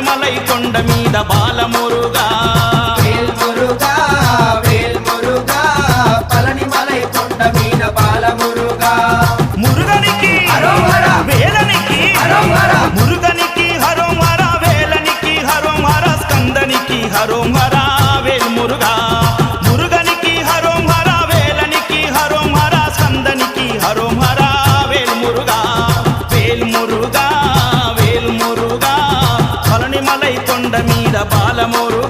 కొండ మీద బాలమురుగా మలై కొండ మీద బాలమురుగా మురుగనికి హరోహర! వేలనికి హరోహర! మురుగనికి వేలనికి స్కందనికి al amor.